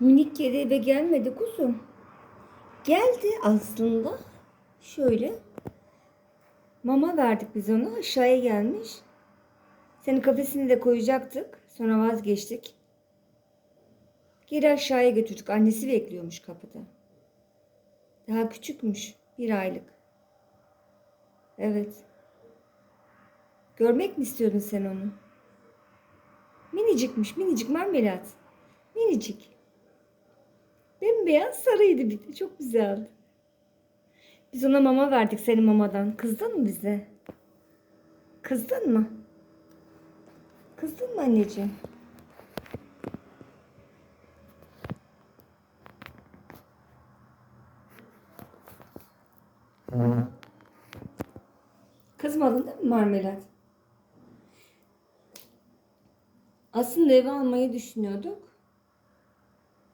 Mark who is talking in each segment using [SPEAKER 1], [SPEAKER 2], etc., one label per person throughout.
[SPEAKER 1] Minik kedi eve gelmedi kuzum. Geldi aslında. Şöyle. Mama verdik biz ona. Aşağıya gelmiş. Senin kafesini de koyacaktık. Sonra vazgeçtik. Geri aşağıya götürdük. Annesi bekliyormuş kapıda. Daha küçükmüş. Bir aylık. Evet. Görmek mi istiyordun sen onu? Minicikmiş, minicik marmelat. Minicik. Bembeyaz sarıydı bir de. Çok güzeldi. Biz ona mama verdik senin mamadan. Kızdın mı bize? Kızdın mı? Kızdın mı anneciğim? Kızmadın değil mi marmelat? Aslında eve almayı düşünüyorduk.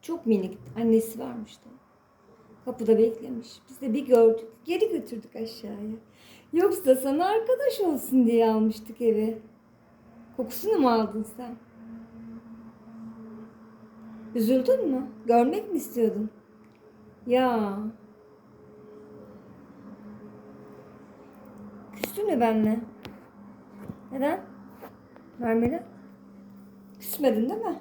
[SPEAKER 1] Çok minik. Annesi varmıştı. Kapıda beklemiş. Biz de bir gördük. Geri götürdük aşağıya. Yoksa sana arkadaş olsun diye almıştık eve. Kokusunu mu aldın sen? Üzüldün mü? Görmek mi istiyordun? Ya. Küstün mü benimle? Neden? Marmelat? Küsmedin değil mi?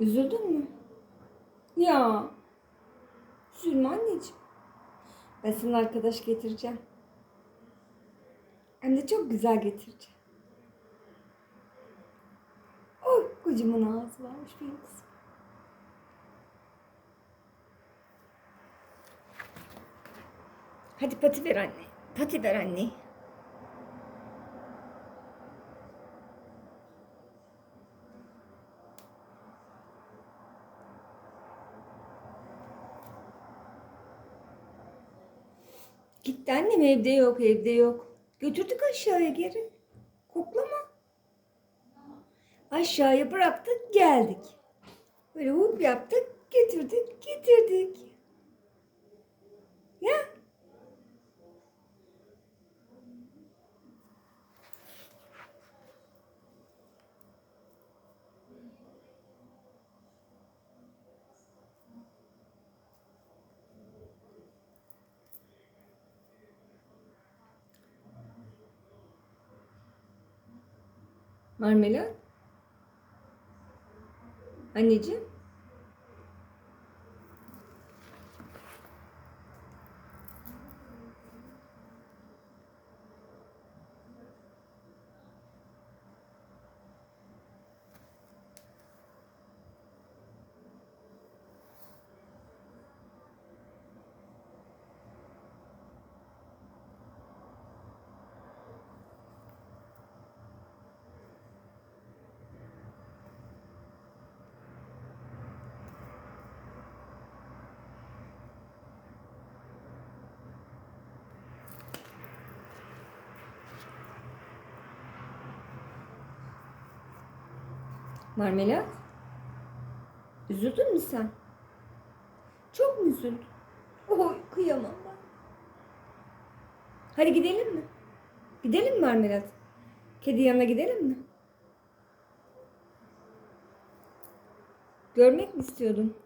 [SPEAKER 1] Üzüldün mü? Ya. Üzülme anneciğim. Ben sana arkadaş getireceğim. Hem de çok güzel getireceğim. Oy kocaman ağzı varmış benim kızım. Hadi pati ver anne. Pati ver anne. Gitti annem evde yok evde yok. Götürdük aşağıya geri. Koklama. Aşağıya bıraktık geldik. Böyle hop yaptık getirdik getirdik. Ya. Marmelat. Anneciğim. Marmelat. Üzüldün mü sen? Çok mu üzüldün? Oy kıyamam ben. Hadi gidelim mi? Gidelim mi Marmelat? Kedi yanına gidelim mi? Görmek mi istiyordun?